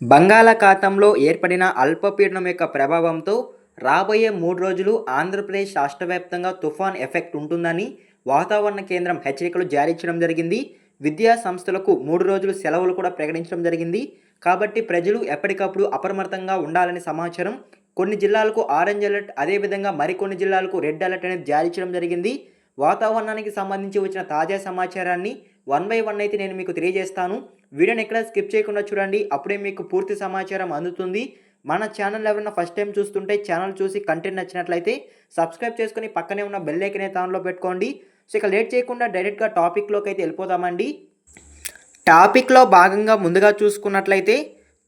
బంగాళాఖాతంలో ఏర్పడిన అల్పపీడనం యొక్క ప్రభావంతో రాబోయే మూడు రోజులు ఆంధ్రప్రదేశ్ రాష్ట్ర వ్యాప్తంగా తుఫాన్ ఎఫెక్ట్ ఉంటుందని వాతావరణ కేంద్రం హెచ్చరికలు జారీ చేయడం జరిగింది. విద్యా సంస్థలకు మూడు రోజులు సెలవులు కూడా ప్రకటించడం జరిగింది. కాబట్టి ప్రజలు ఎప్పటికప్పుడు అప్రమత్తంగా ఉండాలని సమాచారం. కొన్ని జిల్లాలకు ఆరెంజ్ అలర్ట్ అదేవిధంగా మరికొన్ని జిల్లాలకు రెడ్ అలర్ట్ అనేది జారీ చేయడం జరిగింది. వాతావరణానికి సంబంధించి వచ్చిన తాజా సమాచారాన్ని వన్ బై వన్ అయితే నేను మీకు తెలియజేస్తాను. వీడియోని ఎక్కడ స్కిప్ చేయకుండా చూడండి. అప్పుడే మీకు పూర్తి సమాచారం అందుతుంది. మన ఛానల్ ఎవరైనా ఫస్ట్ టైం చూస్తుంటే ఛానల్ చూసి కంటెంట్ నచ్చినట్లయితే సబ్స్క్రైబ్ చేసుకుని పక్కనే ఉన్న బెల్ ఐకన్ అయితే ఆన్లో పెట్టుకోండి. సో ఇక లేట్ చేయకుండా డైరెక్ట్గా టాపిక్లోకి అయితే వెళ్ళిపోదామండి. టాపిక్లో భాగంగా ముందుగా చూసుకున్నట్లయితే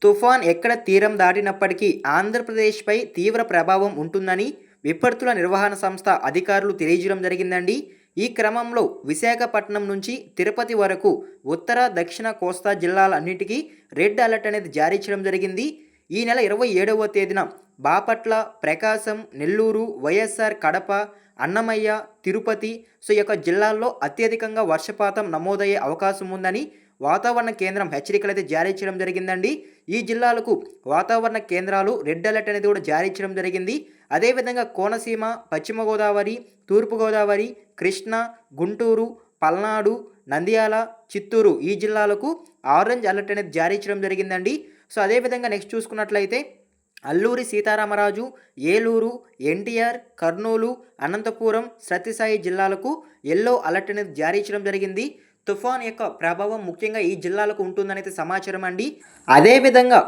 తుఫాన్ ఎక్కడ తీరం దాటినప్పటికీ ఆంధ్రప్రదేశ్పై తీవ్ర ప్రభావం ఉంటుందని విపత్తుల నిర్వహణ సంస్థ అధికారులు తెలియజేయడం జరిగిందండి. ఈ క్రమంలో విశాఖపట్నం నుంచి తిరుపతి వరకు ఉత్తర దక్షిణ కోస్తా జిల్లాలన్నిటికీ రెడ్ అలర్ట్ అనేది జారీ చేయడం జరిగింది. ఈ నెల ఇరవై ఏడవ తేదీన బాపట్ల ప్రకాశం నెల్లూరు వైఎస్ఆర్ కడప అన్నమయ్య తిరుపతి సో ఈ యొక్క జిల్లాల్లో అత్యధికంగా వర్షపాతం నమోదయ్యే అవకాశం ఉందని వాతావరణ కేంద్రం హెచ్చరికలు అయితే జారీ చేయడం జరిగిందండి. ఈ జిల్లాలకు వాతావరణ కేంద్రాలు రెడ్ అలర్ట్ అనేది కూడా జారీ చేయడం జరిగింది. అదేవిధంగా కోనసీమ పశ్చిమ గోదావరి తూర్పు గోదావరి కృష్ణా గుంటూరు పల్నాడు నంద్యాల చిత్తూరు ఈ జిల్లాలకు ఆరెంజ్ అలర్ట్ అనేది జారీ చేయడం జరిగిందండి. సో అదేవిధంగా నెక్స్ట్ చూసుకున్నట్లయితే అల్లూరి సీతారామరాజు ఏలూరు ఎన్టీఆర్ కర్నూలు అనంతపురం సత్యసాయి జిల్లాలకు ఎల్లో అలర్ట్ అనేది జారీ చేయడం జరిగింది. తుఫాన్ యొక్క ప్రభావం ముఖ్యంగా ఈ జిల్లాలకు ఉంటుందనేది సమాచారం అండి. అదేవిధంగా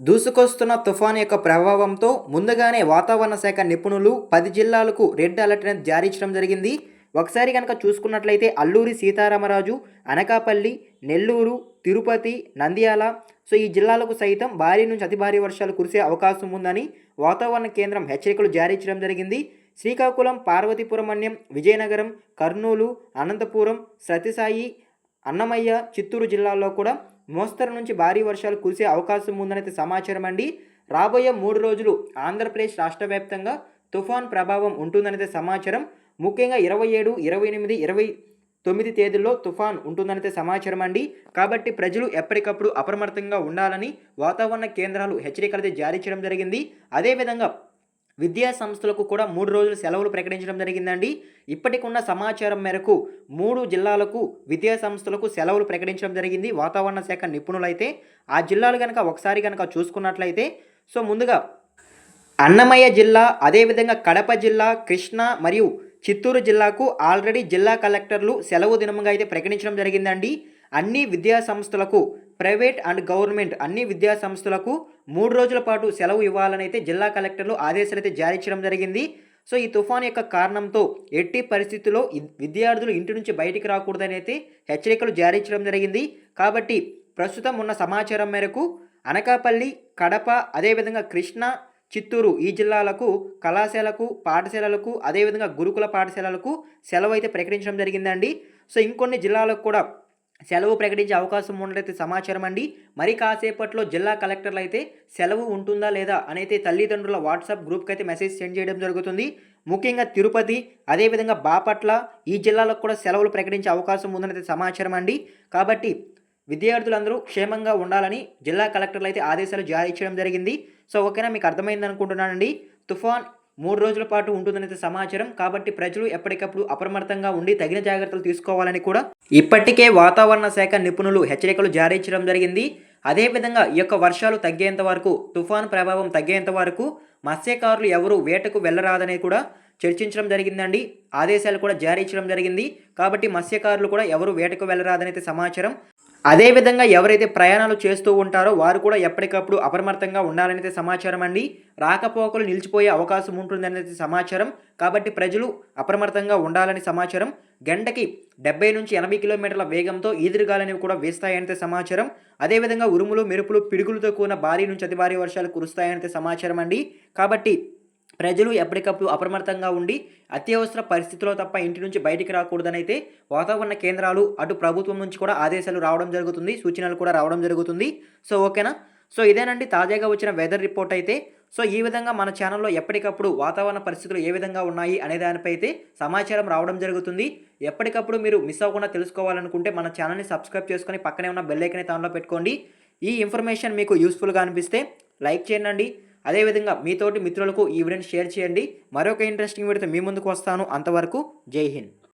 దూసుకొస్తున్న తుఫాన్ యొక్క ప్రభావంతో ముందుగానే వాతావరణ శాఖ నిపుణులు పది జిల్లాలకు రెడ్ అలర్ట్ అనేది జారీ చేయడం జరిగింది. ఒకసారి కనుక చూసుకున్నట్లయితే అల్లూరి సీతారామరాజు అనకాపల్లి నెల్లూరు తిరుపతి నంద్యాల సో ఈ జిల్లాలకు సైతం భారీ నుంచి అతి భారీ వర్షాలు కురిసే అవకాశం ఉందని వాతావరణ కేంద్రం హెచ్చరికలు జారీ చేయడం జరిగింది. శ్రీకాకుళం పార్వతీపురమణ్యం విజయనగరం కర్నూలు అనంతపురం సత్యసాయి అన్నమయ్య చిత్తూరు జిల్లాల్లో కూడా మోస్తరు నుంచి భారీ వర్షాలు కురిసే అవకాశం ఉందనైతే సమాచారం అండి. రాబోయే మూడు రోజులు ఆంధ్రప్రదేశ్ రాష్ట్ర వ్యాప్తంగా తుఫాన్ ప్రభావం ఉంటుందనే సమాచారం. ముఖ్యంగా ఇరవై ఏడు ఇరవై ఎనిమిది ఇరవై తొమ్మిది తేదీల్లో తుఫాన్ ఉంటుందనైతే సమాచారం అండి. కాబట్టి ప్రజలు ఎప్పటికప్పుడు అప్రమత్తంగా ఉండాలని వాతావరణ కేంద్రాలు హెచ్చరికలతో జారీ చేయడం జరిగింది. అదేవిధంగా విద్యా సంస్థలకు కూడా మూడు రోజులు సెలవులు ప్రకటించడం జరిగిందండి. ఇప్పటికున్న సమాచారం మేరకు మూడు జిల్లాలకు విద్యా సంస్థలకు సెలవులు ప్రకటించడం జరిగింది. వాతావరణ శాఖ నిపుణులైతే ఆ జిల్లాలు కనుక ఒకసారి కనుక చూసుకున్నట్లయితే సో ముందుగా అన్నమయ్య జిల్లా అదేవిధంగా కడప జిల్లా కృష్ణా మరియు చిత్తూరు జిల్లాకు ఆల్రెడీ జిల్లా కలెక్టర్లు సెలవు దినముగా అయితే ప్రకటించడం జరిగిందండి. అన్ని విద్యా సంస్థలకు ప్రైవేట్ అండ్ గవర్నమెంట్ అన్ని విద్యా సంస్థలకు మూడు రోజుల పాటు సెలవు ఇవ్వాలని అయితే జిల్లా కలెక్టర్లు ఆదేశాలు అయితే జారీ చేయడం జరిగింది. సో ఈ తుఫాన్ యొక్క కారణంతో ఎట్టి పరిస్థితుల్లో విద్యార్థులు ఇంటి నుంచి బయటికి రాకూడదని అయితే హెచ్చరికలు జారీ చేయడం జరిగింది. కాబట్టి ప్రస్తుతం ఉన్న సమాచారం మేరకు అనకాపల్లి కడప అదేవిధంగా కృష్ణా చిత్తూరు ఈ జిల్లాలకు కళాశాలకు పాఠశాలలకు అదేవిధంగా గురుకుల పాఠశాలలకు సెలవు అయితే ప్రకటించడం జరిగిందండి. సో ఇంకొన్ని జిల్లాలకు కూడా సెలవు ప్రకటించే అవకాశం ఉన్నట్లయితే సమాచారం అండి. మరి కాసేపట్లో జిల్లా కలెక్టర్లు అయితే సెలవు ఉంటుందా లేదా అనైతే తల్లిదండ్రుల వాట్సాప్ గ్రూప్కి అయితే మెసేజ్ సెండ్ చేయడం జరుగుతుంది. ముఖ్యంగా తిరుపతి అదేవిధంగా బాపట్ల ఈ జిల్లాలకు కూడా సెలవులు ప్రకటించే అవకాశం ఉందనైతే సమాచారం అండి. కాబట్టి విద్యార్థులందరూ క్షేమంగా ఉండాలని జిల్లా కలెక్టర్లు అయితే ఆదేశాలు జారీ చేయడం జరిగింది. సో ఓకేనా? మీకు అర్థమైంది అనుకుంటున్నానండి తుఫాన్ మూడు రోజుల పాటు ఉంటుందనేది సమాచారం. కాబట్టి ప్రజలు ఎప్పటికప్పుడు అప్రమత్తంగా ఉండి తగిన జాగ్రత్తలు తీసుకోవాలని కూడా ఇప్పటికే వాతావరణ శాఖ నిపుణులు హెచ్చరికలు జారీ చేయడం జరిగింది. అదేవిధంగా ఈ యొక్క వర్షాలు తగ్గేంత వరకు తుఫాన్ ప్రభావం తగ్గేంత వరకు మత్స్యకారులు ఎవరు వేటకు వెళ్ళరాదని కూడా చర్చించడం జరిగిందండి. ఆదేశాలు కూడా జారీ చేయడం జరిగింది. కాబట్టి మత్స్యకారులు కూడా ఎవరు వేటకు వెళ్ళరాదనైతే సమాచారం. అదేవిధంగా ఎవరైతే ప్రయాణాలు చేస్తూ ఉంటారో వారు కూడా ఎప్పటికప్పుడు అప్రమత్తంగా ఉండాలనేది సమాచారం అండి. రాకపోకలు నిలిచిపోయే అవకాశం ఉంటుందనేది సమాచారం. కాబట్టి ప్రజలు అప్రమత్తంగా ఉండాలని సమాచారం. గంటకి డెబ్బై నుంచి ఎనభై కిలోమీటర్ల వేగంతో ఈదురుగాలనేవి కూడా వేస్తాయనేది సమాచారం. అదేవిధంగా ఉరుములు మెరుపులు పిడుగులతో కూడిన భారీ నుంచి అతి భారీ వర్షాలు కురుస్తాయనేది సమాచారం అండి. కాబట్టి ప్రజలు ఎప్పటికప్పుడు అప్రమత్తంగా ఉండి అత్యవసర పరిస్థితుల్లో తప్ప ఇంటి నుంచి బయటికి రాకూడదనైతే వాతావరణ కేంద్రాలు అటు ప్రభుత్వం నుంచి కూడా ఆదేశాలు రావడం జరుగుతుంది సూచనలు కూడా రావడం జరుగుతుంది. సో ఓకేనా? సో ఇదేనండి తాజాగా వచ్చిన వెదర్ రిపోర్ట్ అయితే. సో ఈ విధంగా మన ఛానల్లో ఎప్పటికప్పుడు వాతావరణ పరిస్థితులు ఏ విధంగా ఉన్నాయి అనే దానిపై అయితే సమాచారం రావడం జరుగుతుంది. ఎప్పటికప్పుడు మీరు మిస్ అవ్వకుండా తెలుసుకోవాలనుకుంటే మన ఛానల్ని సబ్స్క్రైబ్ చేసుకొని పక్కనే ఉన్న బెల్లైకనే తానులో పెట్టుకోండి. ఈ ఇన్ఫర్మేషన్ మీకు యూస్ఫుల్గా అనిపిస్తే లైక్ చేయండి. అదేవిధంగా మీతోటి మిత్రులకు ఈ వీడియోని షేర్ చేయండి. మరొక ఇంట్రెస్టింగ్ వీడియోతో మీ ముందుకు వస్తాను. అంతవరకు జై హింద్.